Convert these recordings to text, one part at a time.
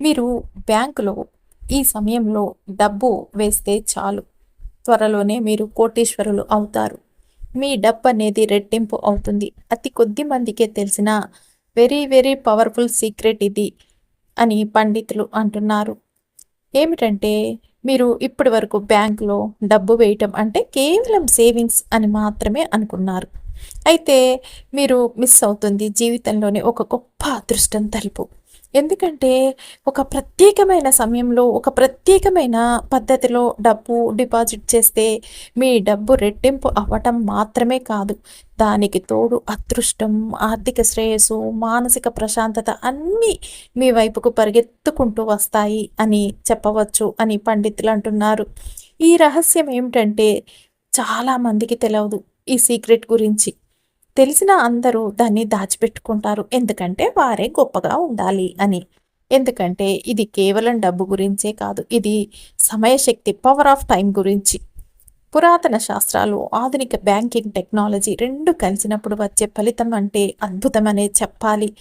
మీరు బ్యాంకులో ఈ సమయంలో డబ్బు వేస్తే చాలు. త్వరలోనే మీరు కోటీశ్వరులు అవుతారు. మీ డబ్బు అనేది రెట్టింపు అవుతుంది. అతి కొద్ది మందికే తెలిసిన వెరీ వెరీ పవర్ఫుల్ సీక్రెట్ ఇది అని పండితులు అంటున్నారు. ఏమిటంటే మీరు ఇప్పటి వరకు బ్యాంకులో డబ్బు వేయటం అంటే కేవలం సేవింగ్స్ అని మాత్రమే అనుకున్నారు. అయితే మీరు మిస్ అవుతుంది జీవితంలోనే ఒక గొప్ప అదృష్టం తలుపు. ఎందుకంటే ఒక ప్రత్యేకమైన సమయంలో ఒక ప్రత్యేకమైన పద్ధతిలో డబ్బు డిపాజిట్ చేస్తే మీ డబ్బు రెట్టింపు అవ్వటం మాత్రమే కాదు. దానికి తోడు అదృష్టం ఆర్థిక శ్రేయస్సు మానసిక ప్రశాంతత అన్నీ మీ వైపుకు పరిగెత్తుకుంటూ వస్తాయి అని చెప్పవచ్చు అని పండితులు అంటున్నారు. ఈ రహస్యం ఏమిటంటే చాలామందికి తెలియదు ఈ సీక్రెట్ గురించి. తెలిసిన అందరూ దాన్ని దాచిపెట్టుకుంటారు. ఎందుకంటే వారే గొప్పగా ఉండాలి అని. ఎందుకంటే ఇది కేవలం డబ్బు గురించే కాదు ఇది సమయశక్తి పవర్ ఆఫ్ టైం గురించి. పురాతన శాస్త్రాలు ఆధునిక బ్యాంకింగ్ టెక్నాలజీ రెండు కలిసినప్పుడు వచ్చే ఫలితం అంటే అద్భుతమనే చెప్పాలి.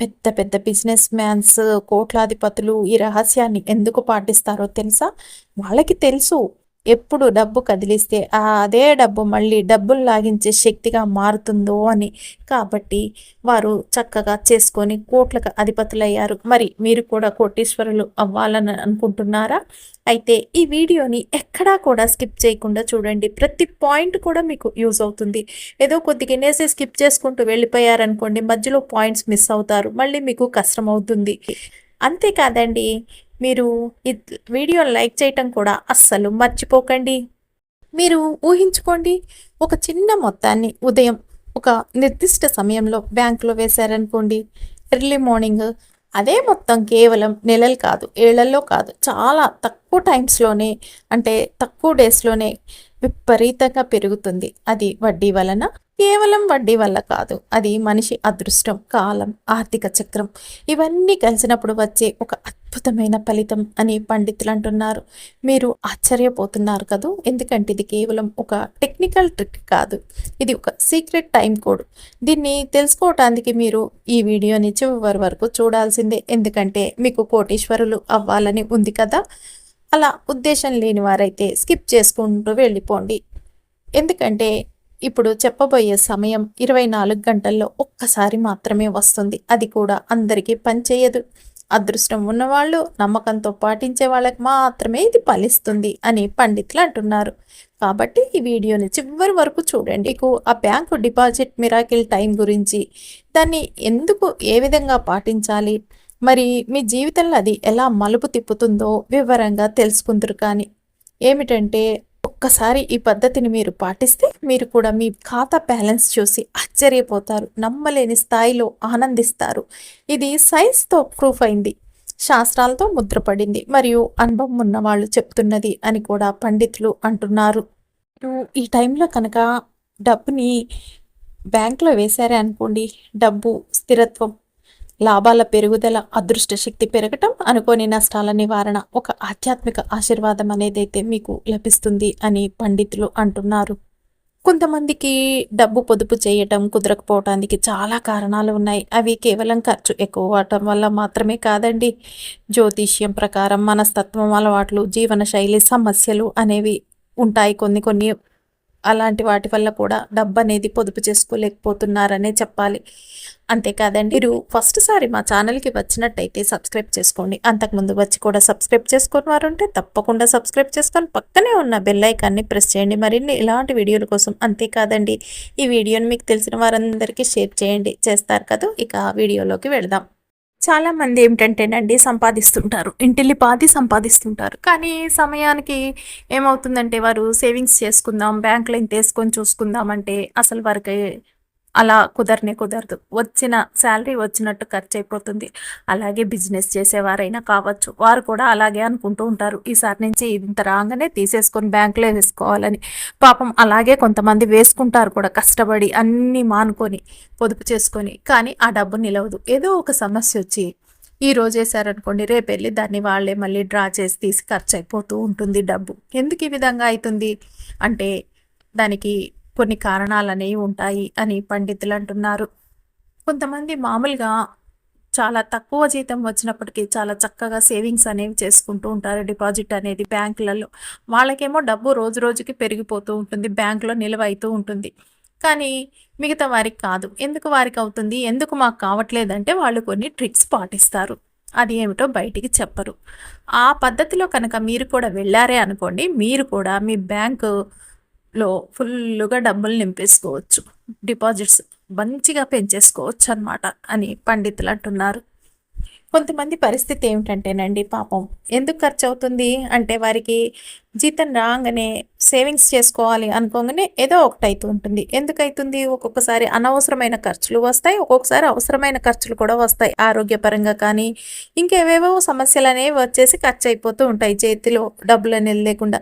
పెద్ద పెద్ద బిజినెస్ మ్యాన్స్ కోట్లాధిపతులు ఈ రహస్యాన్ని ఎందుకు పాటిస్తారో తెలుసా? వాళ్ళకి తెలుసు. ఎప్పుడు డబ్బు కదిలిస్తే అదే డబ్బు మళ్ళీ డబ్బులు లాగించే శక్తిగా మారుతుందో అని. కాబట్టి వారు చక్కగా చేసుకొని కోట్లకు అధిపతులయ్యారు. మరి మీరు కూడా కోటీశ్వరులు అవ్వాలని అనుకుంటున్నారా? అయితే ఈ వీడియోని ఎక్కడా కూడా స్కిప్ చేయకుండా చూడండి. ప్రతి పాయింట్ కూడా మీకు యూజ్ అవుతుంది. ఏదో కొద్దిగా నేసే స్కిప్ చేసుకుంటూ వెళ్ళిపోయారనుకోండి మధ్యలో పాయింట్స్ మిస్ అవుతారు. మళ్ళీ మీకు కష్టం అవుతుంది. అంతేకాదండి మీరు ఈ వీడియో లైక్ చేయటం కూడా అస్సలు మర్చిపోకండి. మీరు ఊహించుకోండి ఒక చిన్న మొత్తాన్ని ఉదయం ఒక నిర్దిష్ట సమయంలో బ్యాంకులో వేశారనుకోండి ఎర్లీ మార్నింగ్ అదే మొత్తం కేవలం నెలలు కాదు ఏళ్ళలో కాదు చాలా తక్కువ టైమ్స్లోనే అంటే తక్కువ డేస్లోనే విపరీతంగా పెరుగుతుంది. అది వడ్డీ వలన కేవలం వడ్డీ వల్ల కాదు. అది మనిషి అదృష్టం కాలం ఆర్థిక చక్రం. ఇవన్నీ కలిసినప్పుడు వచ్చే ఒక అద్భుతమైన ఫలితం అని పండితులు అంటున్నారు. మీరు ఆశ్చర్యపోతున్నారు కదూ. ఎందుకంటే ఇది కేవలం ఒక టెక్నికల్ ట్రిక్ కాదు. ఇది ఒక సీక్రెట్ టైం కోడ్. దీన్ని తెలుసుకోవటానికి మీరు ఈ వీడియోని చివరి వరకు చూడాల్సిందే. ఎందుకంటే మీకు కోటీశ్వరులు అవ్వాలని ఉంది కదా. అలా ఉద్దేశం లేని వారైతే స్కిప్ చేసుకుంటూ వెళ్ళిపోండి. ఎందుకంటే ఇప్పుడు చెప్పబోయే సమయం ఇరవై నాలుగు గంటల్లో ఒక్కసారి మాత్రమే వస్తుంది. అది కూడా అందరికీ పనిచేయదు అదృష్టం ఉన్నవాళ్ళు నమ్మకంతో పాటించే వాళ్ళకి మాత్రమే ఇది ఫలిస్తుంది అని పండితులు అంటున్నారు. కాబట్టి ఈ వీడియోని చివరి వరకు చూడండి. మీకు ఆ బ్యాంకు డిపాజిట్ మిరాకిల్ టైం గురించి దాన్ని ఎందుకు ఏ విధంగా పాటించాలి? మరి మీ జీవితంలో అది ఎలా మలుపు తిప్పుతుందో వివరంగా తెలుసుకుందరు కానీ ఏమిటంటే ఒక్కసారి ఈ పద్ధతిని మీరు పాటిస్తే మీరు కూడా మీ ఖాతా బ్యాలెన్స్ చూసి ఆశ్చర్యపోతారు నమ్మలేని స్థాయిలో ఆనందిస్తారు. ఇది సైన్స్తో ప్రూఫ్ అయింది శాస్త్రాలతో ముద్రపడింది మరియు అనుభవం ఉన్న వాళ్ళు చెప్తున్నది అని కూడా పండితులు అంటున్నారు. ఈ టైంలో కనుక డబ్బుని బ్యాంకులో వేశారే అనుకోండి డబ్బు స్థిరత్వం లాభాల పెరుగుదల అదృష్ట శక్తి పెరగటం అనుకోని నష్టాల నివారణ ఒక ఆధ్యాత్మిక ఆశీర్వాదం అనేదైతే మీకు లభిస్తుంది అని పండితులు అంటున్నారు. కొంతమందికి డబ్బు పొదుపు చేయటం కుదరకపోవటానికి చాలా కారణాలు ఉన్నాయి. అవి కేవలం ఖర్చు ఎక్కువ అవటం వల్ల మాత్రమే కాదండి. జ్యోతిష్యం ప్రకారం మనస్తత్వం అలవాట్లు జీవన శైలి సమస్యలు అనేవి ఉంటాయి. కొన్ని కొన్ని అలాంటి వాటి వల్ల కూడా డబ్బు అనేది పొదుపు చేసుకోలేకపోతున్నారనే చెప్పాలి. అంతేకాదండి మీరు ఫస్ట్ సారి మా ఛానల్కి వచ్చినట్టయితే సబ్స్క్రైబ్ చేసుకోండి. అంతకుముందు వచ్చి కూడా సబ్స్క్రైబ్ చేసుకుని వారు ఉంటే తప్పకుండా సబ్స్క్రైబ్ చేసుకొని పక్కనే ఉన్న బెల్ ఐకాన్ని ప్రెస్ చేయండి. మరిన్ని ఇలాంటి వీడియోల కోసం అంతేకాదండి ఈ వీడియోని మీకు తెలిసిన వారందరికీ షేర్ చేయండి. చేస్తారు కదా? ఇక వీడియోలోకి వెళదాం. చాలా మంది ఏమిటంటేనండి సంపాదిస్తుంటారు. ఇంటిల్లి పాది సంపాదిస్తుంటారు. కానీ సమయానికి ఏమవుతుందంటే వారు సేవింగ్స్ చేసుకుందాం బ్యాంకులో ఇంత వేసుకొని చూసుకుందాం అంటే అసలు వారికి అలా కుదరనే కుదరదు. వచ్చిన శాలరీ వచ్చినట్టు ఖర్చు అయిపోతుంది అలాగే బిజినెస్ చేసేవారైనా కావచ్చు. వారు కూడా అలాగే అనుకుంటూ ఉంటారు. ఈసారి నుంచి ఇంత రాగానే తీసేసుకొని బ్యాంకులో వేసుకోవాలని. పాపం అలాగే కొంతమంది వేసుకుంటారు కూడా కష్టపడి అన్నీ మానుకొని పొదుపు చేసుకొని. కానీ ఆ డబ్బు నిలవదు. ఏదో ఒక సమస్య వచ్చి ఈ రోజు వేసారనుకోండి రేపు వెళ్ళి దాన్ని వాళ్ళే మళ్ళీ డ్రా చేసి తీసి ఖర్చు అయిపోతూ ఉంటుంది డబ్బు. ఎందుకు ఈ విధంగా అవుతుంది? అంటే దానికి కొన్ని కారణాలనేవి ఉంటాయి అని పండితులు అంటున్నారు. కొంతమంది మామూలుగా చాలా తక్కువ జీతం వచ్చినప్పటికీ చాలా చక్కగా సేవింగ్స్ అనేవి చేసుకుంటూ ఉంటారు. డిపాజిట్ అనేది బ్యాంకులలో వాళ్ళకేమో డబ్బు రోజు రోజుకి పెరిగిపోతూ ఉంటుంది బ్యాంకులో నిల్వ అవుతూ ఉంటుంది. కానీ మిగతా వారికి కాదు. ఎందుకు వారికి అవుతుంది? ఎందుకు మాకు కావట్లేదంటే వాళ్ళు కొన్ని ట్రిక్స్ పాటిస్తారు. అది ఏమిటో బయటికి చెప్పరు. ఆ పద్ధతిలో కనుక మీరు కూడా వెళ్ళారే అనుకోండి మీరు కూడా మీ బ్యాంకు లో ఫుల్గా డబ్బులు నింపేసుకోవచ్చు. డిపాజిట్స్ మంచిగా పెంచేసుకోవచ్చు అనమాట అని పండితులు అంటున్నారు. కొంతమంది పరిస్థితి ఏమిటంటేనండి పాపం ఎందుకు ఖర్చు అవుతుంది అంటే వారికి జీతం రాగానే సేవింగ్స్ చేసుకోవాలి అనుకోగానే ఏదో ఒకటి అవుతూ ఉంటుంది. ఎందుకు అవుతుంది ఒక్కొక్కసారి అనవసరమైన ఖర్చులు వస్తాయి ఒక్కొక్కసారి అవసరమైన ఖర్చులు కూడా వస్తాయి. ఆరోగ్యపరంగా కానీ ఇంకేవేవో సమస్యలు అనేవి వచ్చేసి ఖర్చు అయిపోతూ ఉంటాయి చేతిలో డబ్బులు అనేది లేకుండా.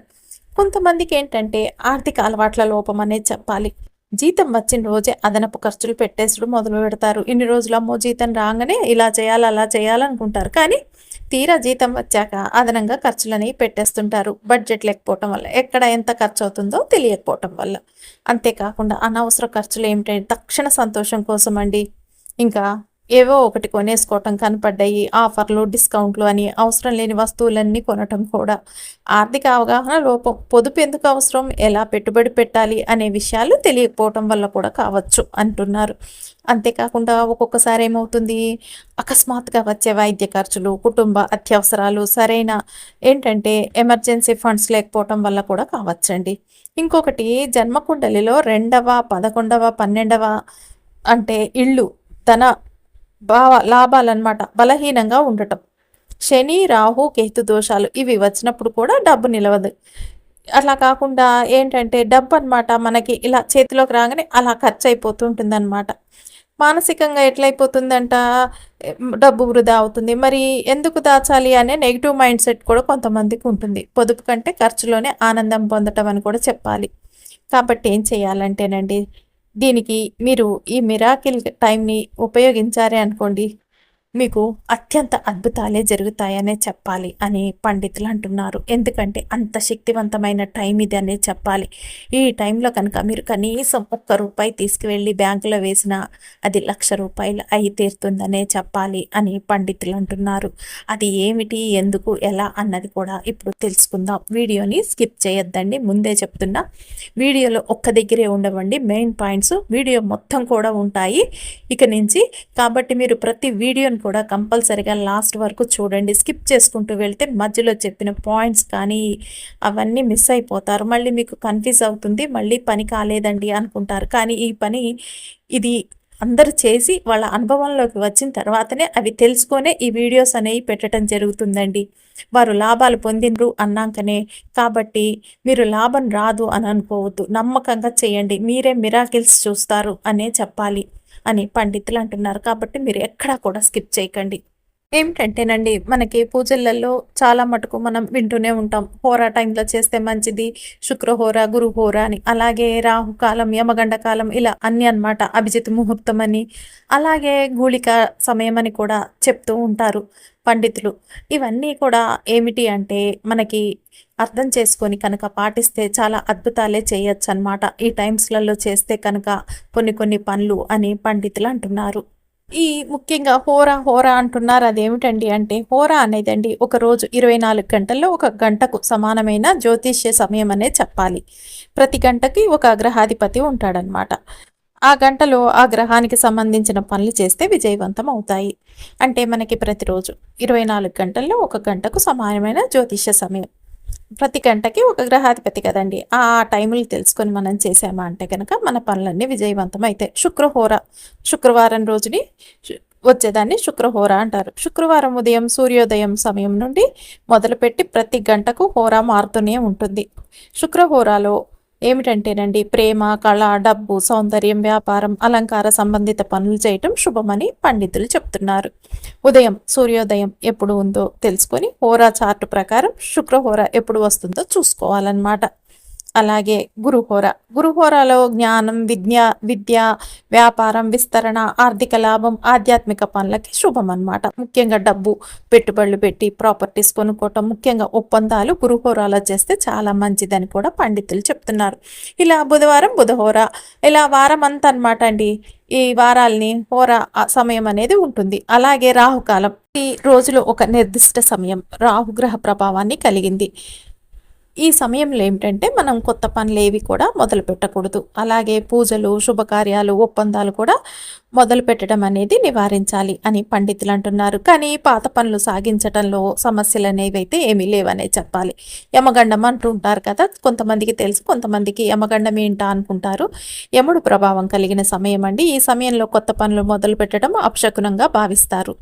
కొంతమందికి ఏంటంటే ఆర్థిక అలవాట్ల లోపం అనేది చెప్పాలి. జీతం వచ్చిన రోజే అదనపు ఖర్చులు పెట్టేసడం మొదలు పెడతారు. ఇన్ని రోజులు అమ్మో జీతం రాగానే ఇలా చేయాలి అలా చేయాలనుకుంటారు కానీ తీరా జీతం వచ్చాక అదనంగా ఖర్చులని పెట్టేస్తుంటారు. బడ్జెట్ లేకపోవటం వల్ల ఎక్కడ ఎంత ఖర్చు అవుతుందో తెలియకపోవటం వల్ల. అంతేకాకుండా అనవసర ఖర్చులు ఏమిటంటే తక్షణ సంతోషం కోసం అండి ఇంకా ఏవో ఒకటి కొనేసుకోవటం కనపడ్డాయి ఆఫర్లు డిస్కౌంట్లు అని అవసరం లేని వస్తువులన్నీ కొనటం కూడా. ఆర్థిక అవగాహన లోపం పొదుపు ఎందుకు అవసరం ఎలా పెట్టుబడి పెట్టాలి అనే విషయాలు తెలియకపోవటం వల్ల కూడా కావచ్చు అంటున్నారు. అంతేకాకుండా ఒక్కొక్కసారి ఏమవుతుంది అకస్మాత్తుగా వచ్చే వైద్య ఖర్చులు కుటుంబ అత్యవసరాలు సరైన ఏంటంటే ఎమర్జెన్సీ ఫండ్స్ లేకపోవటం వల్ల కూడా కావచ్చండి. ఇంకొకటి జన్మకుండలిలో రెండవ పదకొండవ పన్నెండవ అంటే ఇళ్ళు తన భావ లాభాలన్నమాట. బలహీనంగా ఉండటం. శని రాహు కేతు దోషాలు ఇవి వచ్చినప్పుడు కూడా డబ్బు నిలవదు. అట్లా కాకుండా ఏంటంటే డబ్బు అనమాట మనకి ఇలా చేతిలోకి రాగానే అలా ఖర్చు అయిపోతుంటుంది అనమాట మానసికంగా ఎట్లయిపోతుందంట? డబ్బు వృధా అవుతుంది. మరి ఎందుకు దాచాలి అనే నెగిటివ్ మైండ్ సెట్ కూడా కొంతమందికి ఉంటుంది. పొదుపు కంటే ఖర్చులోనే ఆనందం పొందటం అని కూడా చెప్పాలి. కాబట్టి ఏం చేయాలంటేనండి దీనికి మీరు ఈ మిరాకిల్ టైంని ఉపయోగించారే అనుకోండి. మీకు అత్యంత అద్భుతాలే జరుగుతాయనే చెప్పాలి అని పండితులు అంటున్నారు. ఎందుకంటే అంత శక్తివంతమైన టైం ఇది అనే చెప్పాలి. ఈ టైంలో కనుక మీరు కనీసం ఒక్క రూపాయి తీసుకువెళ్ళి బ్యాంకులో వేసినా అది లక్ష రూపాయలు అయి తీరుతుందనే చెప్పాలి అని పండితులు అంటున్నారు. అది ఏమిటి? ఎందుకు? ఎలా? అన్నది కూడా ఇప్పుడు తెలుసుకుందాం. వీడియోని స్కిప్ చేయొద్దండి. ముందే చెప్తున్నా వీడియోలో ఒక్క దగ్గరే ఉండవండి. మెయిన్ పాయింట్స్ వీడియో మొత్తం కూడా ఉంటాయి ఇక నుంచి. కాబట్టి మీరు ప్రతి వీడియోని కూడా కంపల్సరిగా లాస్ట్ వరకు చూడండి. స్కిప్ చేసుకుంటూ వెళ్తే మధ్యలో చెప్పిన పాయింట్స్ కానీ అవన్నీ మిస్ అయిపోతారు. మళ్ళీ మీకు కన్ఫ్యూజ్ అవుతుంది మళ్ళీ పని కాలేదండి అనుకుంటారు. కానీ ఈ పని ఇది అందరూ చేసి వాళ్ళ అనుభవంలోకి వచ్చిన తర్వాతనే అవి తెలుసుకొనే ఈ వీడియోస్ అనేవి పెట్టడం జరుగుతుందండి. వారు లాభాలు పొందినరు అన్నాకనే. కాబట్టి మీరు లాభం రాదు అని అనుకోవద్దు. నమ్మకంగా చేయండి. మీరే మిరాకిల్స్ చూస్తారు అనే చెప్పాలి. అని పండితులు అంటున్నారు. కాబట్టి మీరు ఎక్కడా కూడా స్కిప్ చేయకండి. ఏమిటంటేనండి మనకి పూజలలో చాలా మటుకు మనం వింటూనే ఉంటాం. హోరా టైంలో చేస్తే మంచిది శుక్రహోర గురుహోర అని. అలాగే రాహుకాలం యమగండ కాలం ఇలా అన్ని అనమాట అభిజిత్ ముహూర్తం అని. అలాగే గూళిక సమయం అని కూడా చెప్తూ ఉంటారు. పండితులు. ఇవన్నీ కూడా ఏమిటి అంటే మనకి అర్థం చేసుకొని కనుక పాటిస్తే చాలా అద్భుతాలే చేయొచ్చు అనమాట ఈ టైమ్స్లలో చేస్తే కనుక కొన్ని కొన్ని పనులు అని పండితులు అంటున్నారు. ఈ ముఖ్యంగా హోరా హోరా అంటున్నారు. అదేమిటండి అంటే హోరా అనేదండి ఒక రోజు ఇరవై నాలుగు గంటల్లో ఒక గంటకు సమానమైన జ్యోతిష్య సమయం అనే చెప్పాలి. ప్రతి గంటకి ఒక అగ్రహాధిపతి ఉంటాడనమాట ఆ గంటలో ఆ గ్రహానికి సంబంధించిన పనులు చేస్తే విజయవంతం అవుతాయి. అంటే మనకి ప్రతిరోజు ఇరవై నాలుగు గంటల్లో ఒక గంటకు సమానమైన జ్యోతిష్య సమయం. ప్రతి గంటకి ఒక గ్రహాధిపతి కదండి. ఆ టైములు తెలుసుకొని మనం చేసామా అంటే కనుక మన పనులన్నీ విజయవంతం అవుతాయి శుక్రహోర శుక్రవారం రోజుని వచ్చేదాన్ని శుక్రహోర అంటారు. శుక్రవారం ఉదయం సూర్యోదయం సమయం నుండి మొదలుపెట్టి ప్రతి గంటకు హోరా మారుతూనే ఉంటుంది. శుక్రహోరాలో ఏమిటంటేనండి ప్రేమ కళ డబ్బు సౌందర్యం వ్యాపారం అలంకార సంబంధిత పనులు చేయటం శుభమని పండితులు చెప్తున్నారు. ఉదయం సూర్యోదయం ఎప్పుడు ఉందో తెలుసుకొని హోరా చార్టు ప్రకారం శుక్రహోర ఎప్పుడు వస్తుందో చూసుకోవాలన్నమాట. అలాగే గురుహోర. గురుహోరలో జ్ఞానం విద్య విద్య వ్యాపారం విస్తరణ ఆర్థిక లాభం ఆధ్యాత్మిక పనులకి శుభం అనమాట ముఖ్యంగా డబ్బు పెట్టుబడులు పెట్టి ప్రాపర్టీస్ కొనుక్కోవటం ముఖ్యంగా ఒప్పందాలు గురుహోరాలో చేస్తే చాలా మంచిదని కూడా పండితులు చెప్తున్నారు. ఇలా బుధవారం బుధహోర ఇలా వారం అంతా అనమాట అండి. ఈ వారాల్ని హోర సమయం అనేది ఉంటుంది. అలాగే రాహుకాలం. ఈ రోజులో ఒక నిర్దిష్ట సమయం రాహుగ్రహ ప్రభావాన్ని కలిగింది. ఈ సమయంలో ఏమిటంటే మనం కొత్త పనులు ఏవి కూడా మొదలు పెట్టకూడదు అలాగే పూజలు శుభకార్యాలు ఒప్పందాలు కూడా మొదలు పెట్టడం అనేది నివారించాలి అని పండితులు అంటున్నారు కానీ పాత పనులు సాగించడంలో సమస్యలు అనేవి అయితే ఏమీ లేవనే చెప్పాలి. యమగండం అంటుంటారు కదా కొంతమందికి తెలుసు కొంతమందికి యమగండం ఏంటా అనుకుంటారు. యముడు ప్రభావం కలిగిన సమయం అండి ఈ సమయంలో కొత్త పనులు మొదలు పెట్టడం అపశకునంగా భావిస్తారు.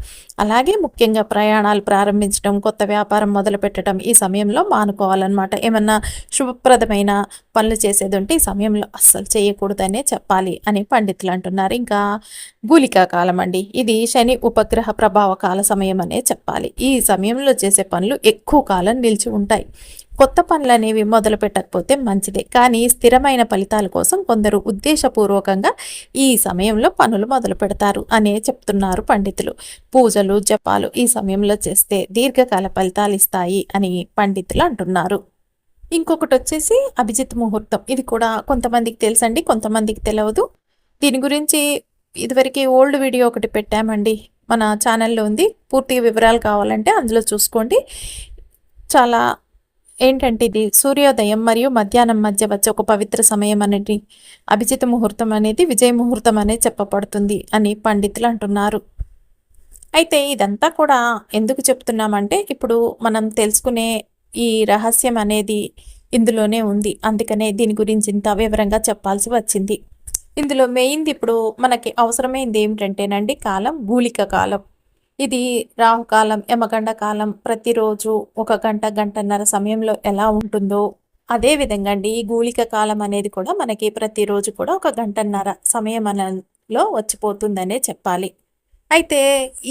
అలాగే ముఖ్యంగా ప్రయాణాలు ప్రారంభించడం కొత్త వ్యాపారం మొదలు పెట్టడం ఈ సమయంలో మానుకోవాలన్నమాట. ఏమన్నా శుభప్రదమైన పనులు చేసేది ఉంటే ఈ సమయంలో అస్సలు చేయకూడదనే చెప్పాలి అని పండితులు అంటున్నారు. ఇంకా గూలికా కాలం అండి. ఇది శని ఉపగ్రహ ప్రభావ కాల సమయం అనే చెప్పాలి. ఈ సమయంలో చేసే పనులు ఎక్కువ కాలం నిలిచి ఉంటాయి. కొత్త పనులు అనేవి మొదలు పెట్టకపోతే మంచిదే. కానీ స్థిరమైన ఫలితాల కోసం కొందరు ఉద్దేశపూర్వకంగా ఈ సమయంలో పనులు మొదలు పెడతారు అనే చెప్తున్నారు పండితులు. పూజలు జపాలు ఈ సమయంలో చేస్తే దీర్ఘకాల ఫలితాలు ఇస్తాయి అని పండితులు అంటున్నారు. ఇంకొకటి వచ్చేసి అభిజిత్ ముహూర్తం. ఇది కూడా కొంతమందికి తెలుసండి కొంతమందికి తెలియదు దీని గురించి ఇదివరకు ఓల్డ్ వీడియో ఒకటి పెట్టామండి. మన ఛానల్లో ఉంది. పూర్తి వివరాలు కావాలంటే అందులో చూసుకోండి. చాలా ఏంటంటే ఇది సూర్యోదయం మరియు మధ్యాహ్నం మధ్య వచ్చే ఒక పవిత్ర సమయం అనేది అభిజిత ముహూర్తం అనేది విజయ ముహూర్తం అనేది చెప్పబడుతుంది అని పండితులు అంటున్నారు. అయితే ఇదంతా కూడా ఎందుకు చెప్తున్నామంటే ఇప్పుడు మనం తెలుసుకునే ఈ రహస్యం అనేది ఇందులోనే ఉంది. అందుకనే దీని గురించి ఇంత వివరంగా చెప్పాల్సి వచ్చింది. ఇందులో మెయిన్ది ఇప్పుడు మనకి అవసరమైంది ఏమిటంటేనండి కాలం గూలిక కాలం. ఇది రాహుకాలం యమగండ కాలం ప్రతిరోజు ఒక గంట గంటన్నర సమయంలో ఎలా ఉంటుందో అదే విధంగా అండి ఈ గూలిక కాలం అనేది కూడా మనకి ప్రతిరోజు కూడా ఒక గంటన్నర సమయం అనలో వచ్చిపోతుందనే చెప్పాలి. అయితే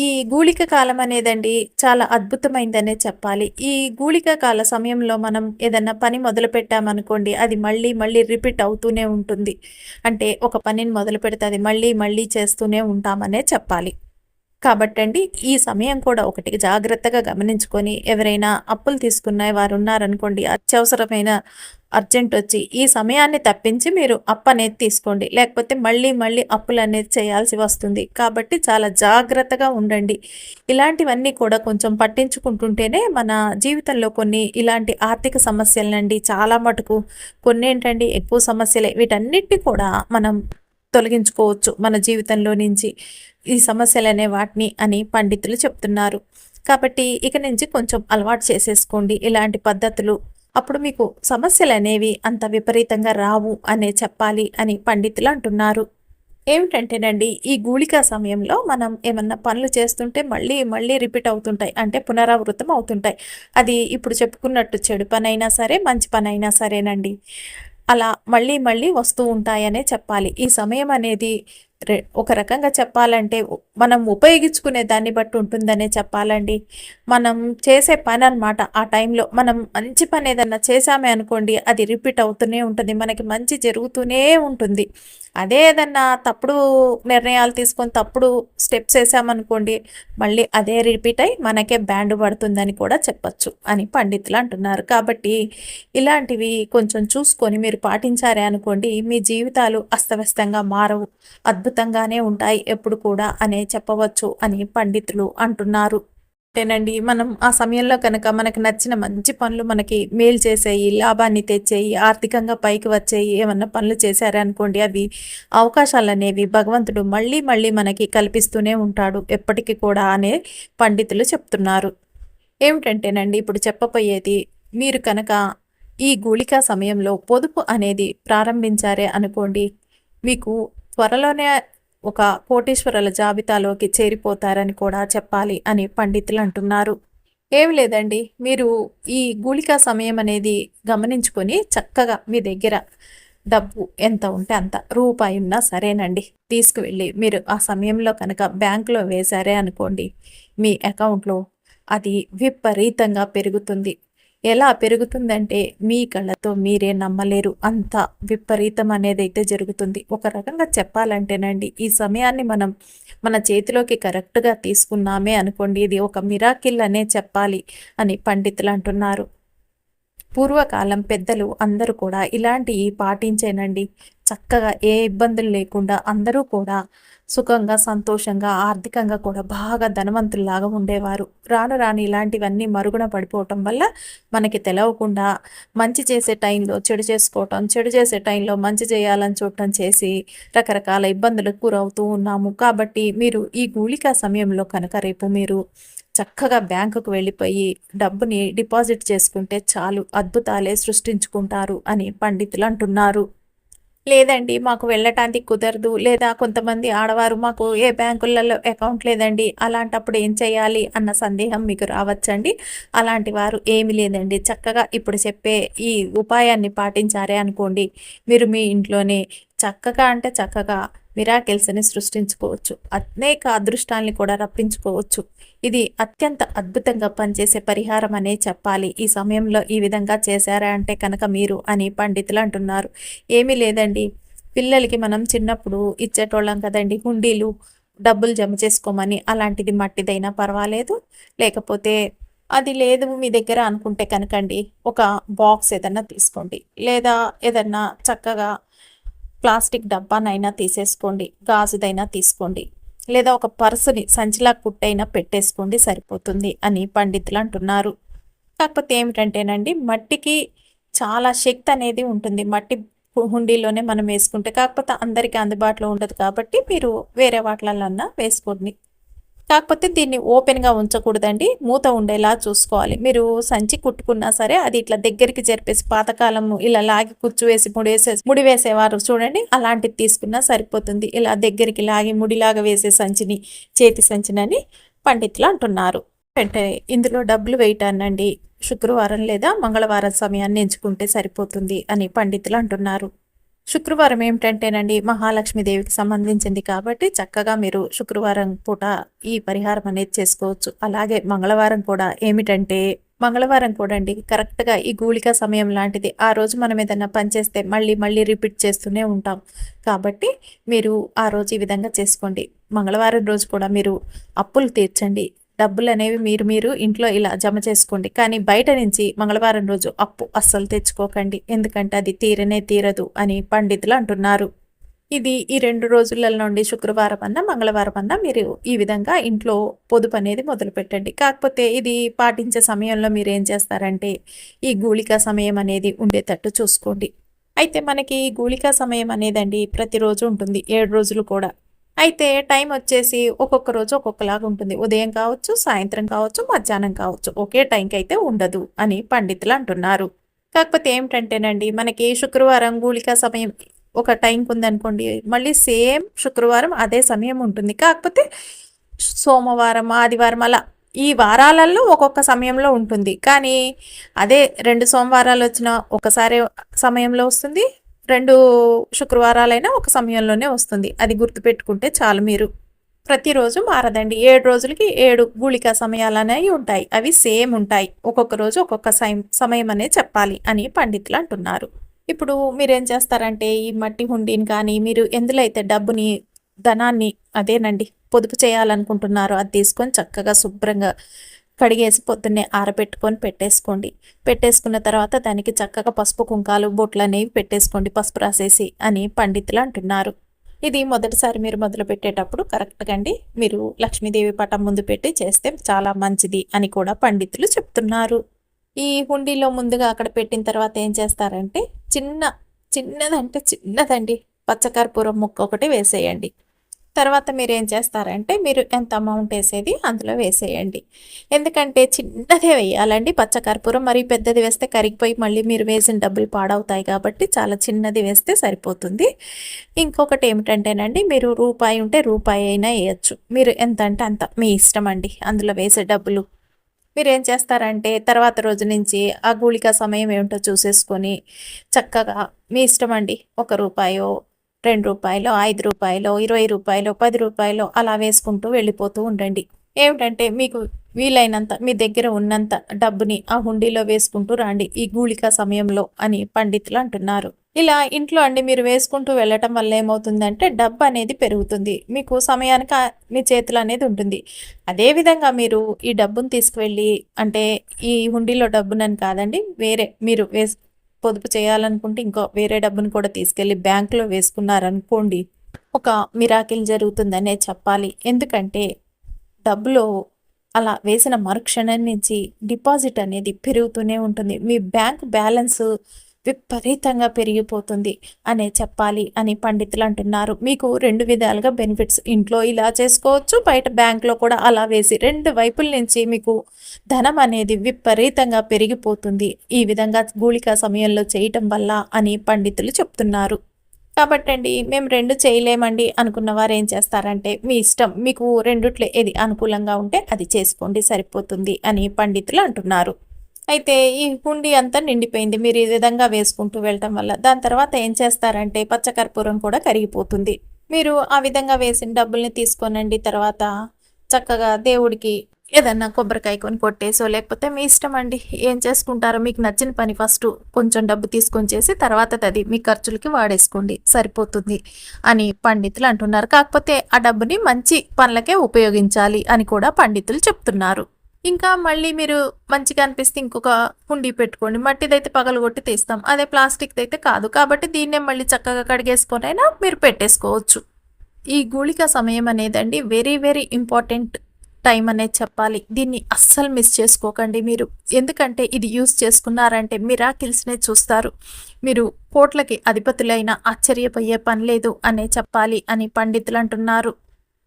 ఈ గూళిక కాలం అనేదండి చాలా అద్భుతమైందనే చెప్పాలి. ఈ గూళిక కాల సమయంలో మనం ఏదన్నా పని మొదలు పెట్టామనుకోండి అది మళ్ళీ మళ్ళీ రిపీట్ అవుతూనే ఉంటుంది. అంటే ఒక పనిని మొదలు పెడితే అది మళ్ళీ మళ్ళీ చేస్తూనే ఉంటామనే చెప్పాలి. కాబట్టండి ఈ సమయం కూడా ఒకటి జాగ్రత్తగా గమనించుకొని ఎవరైనా అప్పులు తీసుకున్న వారు ఉన్నారనుకోండి అత్యవసరమైన అర్జెంట్ వచ్చి ఈ సమయాన్ని తప్పించి మీరు అప్పు అనేది తీసుకోండి. లేకపోతే మళ్ళీ మళ్ళీ అప్పులు అనేది చేయాల్సి వస్తుంది. కాబట్టి చాలా జాగ్రత్తగా ఉండండి. ఇలాంటివన్నీ కూడా కొంచెం పట్టించుకుంటుంటేనే మన జీవితంలో కొన్ని ఇలాంటి ఆర్థిక సమస్యలనండి చాలా మటుకు కొన్ని ఏంటండి ఎక్కువ సమస్యలే. వీటన్నిటిని కూడా మనం తొలగించుకోవచ్చు మన జీవితంలో నుంచి ఈ సమస్యలు అనే వాటిని అని పండితులు చెప్తున్నారు. కాబట్టి ఇక నుంచి కొంచెం అలవాటు చేసేసుకోండి. ఇలాంటి పద్ధతులు అప్పుడు మీకు సమస్యలు అనేవి అంత విపరీతంగా రావు అనే చెప్పాలి అని పండితులు అంటున్నారు. ఏమిటంటేనండి ఈ గూళిక సమయంలో మనం ఏమన్నా పనులు చేస్తుంటే మళ్ళీ మళ్ళీ రిపీట్ అవుతుంటాయి. అంటే పునరావృతం అవుతుంటాయి. అది ఇప్పుడు చెప్పుకున్నట్టు చెడు పనైనా సరే మంచి పనైనా సరేనండి. అలా మళ్ళీ మళ్ళీ వస్తూ ఉంటాయనే చెప్పాలి. ఈ సమయం అనేది ఒక రకంగా చెప్పాలంటే మనం ఉపయోగించుకునే దాన్ని బట్టి ఉంటుందనే చెప్పాలండి. మనం చేసే పని అనమాట ఆ టైంలో మనం మంచి పని ఏదన్నా చేసామే అనుకోండి అది రిపీట్ అవుతూనే ఉంటుంది. మనకి మంచి జరుగుతూనే ఉంటుంది. అదే ఏదన్నా తప్పుడు నిర్ణయాలు తీసుకొని తప్పుడు స్టెప్స్ వేసామనుకోండి మళ్ళీ అదే రిపీట్ అయి మనకే బ్యాండ్ పడుతుందని కూడా చెప్పచ్చు అని పండితులు అంటున్నారు. కాబట్టి ఇలాంటివి కొంచెం చూసుకొని మీరు పాటించారే అనుకోండి మీ జీవితాలు అస్తవ్యస్తంగా మారవు. అద్భుతంగానే ఉంటాయి. ఎప్పుడు కూడా అనే చెప్పవచ్చు అని పండితులు అంటున్నారు. అంతేనండి. మనం ఆ సమయంలో కనుక మనకు నచ్చిన మంచి పనులు మనకి మేలు చేసేయి లాభాన్ని తెచ్చేయి ఆర్థికంగా పైకి వచ్చేయి ఏమన్నా పనులు చేశారనుకోండి అవి అవకాశాలు అనేవి భగవంతుడు మళ్ళీ మళ్ళీ మనకి కల్పిస్తూనే ఉంటాడు. ఎప్పటికీ కూడా అనే పండితులు చెప్తున్నారు. ఏమిటంటేనండి ఇప్పుడు చెప్పబోయేది మీరు కనుక ఈ గుళిక సమయంలో పొదుపు అనేది ప్రారంభించారే అనుకోండి మీకు త్వరలోనే ఒక కోటీశ్వరుల జాబితాలోకి చేరిపోతారని కూడా చెప్పాలి అని పండితులు అంటున్నారు. ఏం లేదండి. మీరు ఈ గుళిక సమయం అనేది గమనించుకొని చక్కగా మీ దగ్గర డబ్బు ఎంత ఉంటే అంత రూపాయి ఉన్నా సరేనండి. తీసుకువెళ్ళి మీరు ఆ సమయంలో కనుక బ్యాంకులో వేశారే అనుకోండి మీ అకౌంట్లో అది విపరీతంగా పెరుగుతుంది. ఎలా పెరుగుతుందంటే మీ కళ్ళతో మీరే నమ్మలేరు. అంత విపరీతం అనేది అయితే జరుగుతుంది. ఒక రకంగా చెప్పాలంటేనండి ఈ సమయాన్ని మనం మన చేతిలోకి కరెక్ట్గా తీసుకున్నామే అనుకోండి ఇది ఒక మిరాకిల్ అనే చెప్పాలి అని పండితులు అంటున్నారు. పూర్వకాలం పెద్దలు అందరూ కూడా ఇలాంటివి పాటించేనండి. చక్కగా ఏ ఇబ్బందులు లేకుండా అందరూ కూడా సుఖంగా సంతోషంగా ఆర్థికంగా కూడా బాగా ధనవంతుల్లాగా ఉండేవారు. రాను రాని ఇలాంటివన్నీ మరుగున పడిపోవటం వల్ల మనకి తెలవకుండా మంచి చేసే టైంలో చెడు చేసుకోవటం చెడు చేసే టైంలో మంచి చేయాలని చూడటం చేసి రకరకాల ఇబ్బందులకు గురవుతూ ఉన్నాము. కాబట్టి మీరు ఈ గూళిక సమయంలో కనుక రేపు మీరు చక్కగా బ్యాంకుకు వెళ్ళిపోయి డబ్బుని డిపాజిట్ చేసుకుంటే చాలు అద్భుతాలే సృష్టించుకుంటారు అని పండితులు అంటున్నారు. లేదండి మాకు వెళ్ళటానికి కుదరదు. లేదా కొంతమంది ఆడవారు మాకు ఏ బ్యాంకులలో అకౌంట్ లేదండి అలాంటప్పుడు ఏం చేయాలి అన్న సందేహం మీకు రావచ్చండి. అలాంటి వారు ఏమి లేదండి. చక్కగా ఇప్పుడు చెప్పే ఈ ఉపాయాన్ని పాటించారే అనుకోండి మీరు మీ ఇంట్లోనే చక్కగా అంటే చక్కగా మిరాకిల్స్ని సృష్టించుకోవచ్చు. అనేక అదృష్టాల్ని కూడా రప్పించుకోవచ్చు. ఇది అత్యంత అద్భుతంగా పనిచేసే పరిహారం అనే చెప్పాలి. ఈ సమయంలో ఈ విధంగా చేశారా అంటే కనుక మీరు అని పండితులు అంటున్నారు. ఏమీ లేదండి. పిల్లలకి మనం చిన్నప్పుడు ఇచ్చేటోళ్ళం కదండి. హుండీలు డబ్బులు జమ చేసుకోమని అలాంటిది మట్టిదైనా పర్వాలేదు. లేకపోతే అది లేదు మీ దగ్గర అనుకుంటే కనుకండి. ఒక బాక్స్ ఏదన్నా తీసుకోండి. లేదా ఏదన్నా చక్కగా ప్లాస్టిక్ డబ్బానైనా తీసేసుకోండి గాజుదైనా తీసుకోండి లేదా ఒక పర్సుని సంచిలా కుట్టైనా పెట్టేసుకోండి సరిపోతుంది అని పండితులు అంటున్నారు. కాకపోతే ఏమిటంటేనండి మట్టికి చాలా శక్తి అనేది ఉంటుంది. మట్టి హుండీలోనే మనం వేసుకుంటే కాకపోతే అందరికీ అందుబాటులో ఉండదు కాబట్టి మీరు వేరే వాటిలన్నా వేసుకోండి. కాకపోతే దీన్ని ఓపెన్గా ఉంచకూడదండి. మూత ఉండేలా చూసుకోవాలి. మీరు సంచి కుట్టుకున్నా సరే అది ఇట్లా దగ్గరికి జరిపేసి పాతకాలం ఇలా లాగి కుచ్చు వేసి ముడి వేసే ముడి వేసేవారు చూడండి. అలాంటిది తీసుకున్నా సరిపోతుంది. ఇలా దగ్గరికి లాగి ముడిలాగా వేసే సంచిని చేతి సంచినని పండితులు అంటున్నారు. అంటే ఇందులో డబ్బులు వేయటానండి శుక్రవారం లేదా మంగళవారం సమయాన్ని ఎంచుకుంటే సరిపోతుంది అని పండితులు అంటున్నారు. శుక్రవారం ఏమిటంటేనండి మహాలక్ష్మీదేవికి సంబంధించింది కాబట్టి చక్కగా మీరు శుక్రవారం పూట ఈ పరిహారం అనేది చేసుకోవచ్చు. అలాగే మంగళవారం కూడా ఏమిటంటే మంగళవారం కూడా అండి కరెక్ట్గా ఈ గూళిక సమయం లాంటిది. ఆ రోజు మనం ఏదైనా పనిచేస్తే మళ్ళీ మళ్ళీ రిపీట్ చేస్తూనే ఉంటాం. కాబట్టి మీరు ఆ రోజు ఈ విధంగా చేసుకోండి. మంగళవారం రోజు కూడా మీరు అప్పులు తీర్చండి. డబ్బులు అనేవి మీరు మీరు ఇంట్లో ఇలా జమ చేసుకోండి. కానీ బయట నుంచి మంగళవారం రోజు అప్పు అస్సలు తెచ్చుకోకండి. ఎందుకంటే అది తీరనే తీరదు అని పండితులు అంటున్నారు. ఇది ఈ రెండు రోజుల నుండి శుక్రవారం అన్నా మంగళవారం అన్నా మీరు ఈ విధంగా ఇంట్లో పొదుపు అనేది మొదలు పెట్టండి. కాకపోతే ఇది పాటించే సమయంలో మీరు ఏం చేస్తారంటే ఈ గూళిక సమయం అనేది ఉండేటట్టు చూసుకోండి. అయితే మనకి ఈ గూళిక సమయం అనేదండి ప్రతిరోజు ఉంటుంది. ఏడు రోజులు కూడా. అయితే టైం వచ్చేసి ఒక్కొక్క రోజు ఒక్కొక్కలాగా ఉంటుంది. ఉదయం కావచ్చు సాయంత్రం కావచ్చు మధ్యాహ్నం కావచ్చు. ఒకే టైంకి అయితే ఉండదు అని పండితులు అంటున్నారు. కాకపోతే ఏమిటంటేనండి మనకి శుక్రవారం గూళిక సమయం ఒక టైంకి ఉందనుకోండి మళ్ళీ సేమ్ శుక్రవారం అదే సమయం ఉంటుంది. కాకపోతే సోమవారం ఆదివారం అలా ఈ వారాలలో ఒక్కొక్క సమయంలో ఉంటుంది. కానీ అదే రెండు సోమవారాలు వచ్చిన ఒకసారి సమయంలో వస్తుంది రెండు శుక్రవారాలైనా ఒక సమయంలోనే వస్తుంది. అది గుర్తుపెట్టుకుంటే చాలు మీరు. ప్రతిరోజు మారదండి. ఏడు రోజులకి ఏడు గుళిక సమయాలు అనేవి ఉంటాయి. అవి సేమ్ ఉంటాయి. ఒక్కొక్క రోజు ఒక్కొక్క సమయం అనే చెప్పాలి అని పండితులు అంటున్నారు. ఇప్పుడు మీరేం చేస్తారంటే ఈ మట్టి హుండీని కానీ మీరు ఎందులో అయితే డబ్బుని ధనాన్ని అదేనండి పొదుపు చేయాలనుకుంటున్నారో అది తీసుకొని చక్కగా శుభ్రంగా కడిగేసి పొద్దున్నే ఆరబెట్టుకొని పెట్టేసుకోండి. పెట్టేసుకున్న తర్వాత దానికి చక్కగా పసుపు కుంకాలు బొట్లు అనేవి పెట్టేసుకోండి. పసుపు రాసేసి అని పండితులు అంటున్నారు. ఇది మొదటిసారి మీరు మొదలు పెట్టేటప్పుడు కరెక్ట్గా అండి మీరు లక్ష్మీదేవి పటం ముందు పెట్టి చేస్తే చాలా మంచిది అని కూడా పండితులు చెప్తున్నారు. ఈ హుండీలో ముందుగా అక్కడ పెట్టిన తర్వాత ఏం చేస్తారంటే చిన్న చిన్నదంటే చిన్నదండి. పచ్చకర్పూరం ముక్క ఒకటి వేసేయండి. తర్వాత మీరు ఏం చేస్తారంటే మీరు ఎంత అమౌంట్ వేసేది అందులో వేసేయండి. ఎందుకంటే చిన్నదే వేయాలండి పచ్చకర్పూరం మరి పెద్దది వేస్తే కరిగిపోయి మళ్ళీ మీరు వేసిన డబ్బులు పాడవుతాయి కాబట్టి చాలా చిన్నది వేస్తే సరిపోతుంది. ఇంకొకటి ఏమిటంటేనండి మీరు రూపాయి ఉంటే రూపాయి అయినా వేయచ్చు. మీరు ఎంత అంటే అంత మీ ఇష్టం అండి అందులో వేసే డబ్బులు. మీరు ఏం చేస్తారంటే తర్వాత రోజు నుంచి ఆ గూళిక సమయం ఏమిటో చూసేసుకొని చక్కగా మీ ఇష్టం అండి ఒక రూపాయో రెండు రూపాయలు ఐదు రూపాయలు ఇరవై రూపాయలు పది రూపాయలు అలా వేసుకుంటూ వెళ్ళిపోతూ ఉండండి. ఏమిటంటే మీకు వీలైనంత మీ దగ్గర ఉన్నంత డబ్బుని ఆ హుండీలో వేసుకుంటూ రండి. ఈ గూళిక సమయంలో అని పండితులు అంటున్నారు. ఇలా ఇంట్లో అండి మీరు వేసుకుంటూ వెళ్ళటం వల్ల ఏమవుతుందంటే డబ్బు అనేది పెరుగుతుంది. మీకు సమయానికి మీ చేతులు అనేది ఉంటుంది. అదేవిధంగా మీరు ఈ డబ్బును తీసుకువెళ్ళి అంటే ఈ హుండీలో డబ్బునని కాదండి వేరే మీరు వేసు పొదుపు చేయాలనుకుంటే ఇంకో వేరే డబ్బును కూడా తీసుకెళ్ళి బ్యాంకులో వేసుకున్నారనుకోండి ఒక మిరాకిల్ జరుగుతుందనే చెప్పాలి. ఎందుకంటే డబ్బులో అలా వేసిన మరుక్షణం నుంచి డిపాజిట్ అనేది పెరుగుతూనే ఉంటుంది. మీ బ్యాంక్ బ్యాలెన్స్ విపరీతంగా పెరిగిపోతుంది అనే చెప్పాలి అని పండితులు అంటున్నారు మీకు రెండు విధాలుగా బెనిఫిట్స్ ఇంట్లో ఇలా చేసుకోవచ్చు బయట బ్యాంక్లో కూడా అలా వేసి రెండు వైపుల నుంచి మీకు ధనం అనేది విపరీతంగా పెరిగిపోతుంది. ఈ విధంగా గూళిక సమయంలో చేయటం వల్ల అని పండితులు చెప్తున్నారు. కాబట్టండి మేము రెండు చేయలేమండి అనుకున్న వారు ఏం చేస్తారంటే మీ ఇష్టం మీకు రెండిట్లో ఏది అనుకూలంగా ఉంటే అది చేసుకోండి సరిపోతుంది అని పండితులు అంటున్నారు. అయితే ఈ హుండీ అంతా నిండిపోయింది. మీరు ఈ విధంగా వేసుకుంటూ వెళ్ళటం వల్ల దాని తర్వాత ఏం చేస్తారంటే పచ్చకర్పూరం కూడా కరిగిపోతుంది. మీరు ఆ విధంగా వేసిన డబ్బుల్ని తీసుకోనండి. తర్వాత చక్కగా దేవుడికి ఏదన్నా కొబ్బరికాయ కొని కొట్టేసో లేకపోతే మీ ఇష్టం అండి ఏం చేసుకుంటారో మీకు నచ్చిన పని ఫస్ట్ కొంచెం డబ్బు తీసుకొని చేసి తర్వాత అది మీ ఖర్చులకి వాడేసుకోండి. సరిపోతుంది అని పండితులు అంటున్నారు. కాకపోతే ఆ డబ్బుని మంచి పనులకే ఉపయోగించాలి అని కూడా పండితులు చెప్తున్నారు. ఇంకా మళ్ళీ మీరు మంచిగా అనిపిస్తే ఇంకొక హుండీ పెట్టుకోండి. మట్టిదైతే పగలగొట్టి తీస్తాం. అదే ప్లాస్టిక్ అయితే కాదు. కాబట్టి దీన్నే మళ్ళీ చక్కగా కడిగేసుకొనైనా మీరు పెట్టేసుకోవచ్చు. ఈ గుళిక సమయం అనేదండి వెరీ వెరీ ఇంపార్టెంట్ టైం అనేది చెప్పాలి. దీన్ని అస్సలు మిస్ చేసుకోకండి మీరు. ఎందుకంటే ఇది యూస్ చేసుకున్నారంటే మిరాకిల్స్నే చూస్తారు. మీరు కోట్లకి అధిపతులైన ఆశ్చర్యపోయే పని లేదు అనే చెప్పాలి అని పండితులు అంటున్నారు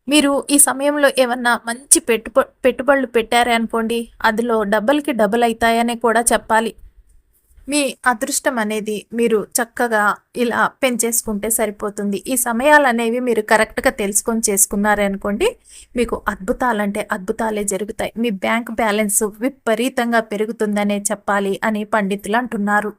మీరు ఈ సమయంలో ఏమన్నా మంచి పెట్టుబ పెట్టుబడులు పెట్టారే అనుకోండి అందులో డబ్బులకి డబుల్ అవుతాయనే కూడా చెప్పాలి. మీ అదృష్టం అనేది మీరు చక్కగా ఇలా పెంచేసుకుంటే సరిపోతుంది. ఈ సమయాలు అనేవి మీరు కరెక్ట్గా తెలుసుకొని చేసుకున్నారే అనుకోండి మీకు అద్భుతాలంటే అద్భుతాలే జరుగుతాయి. మీ బ్యాంక్ బ్యాలెన్స్ విపరీతంగా పెరుగుతుందనే చెప్పాలి అని పండితులు అంటున్నారు.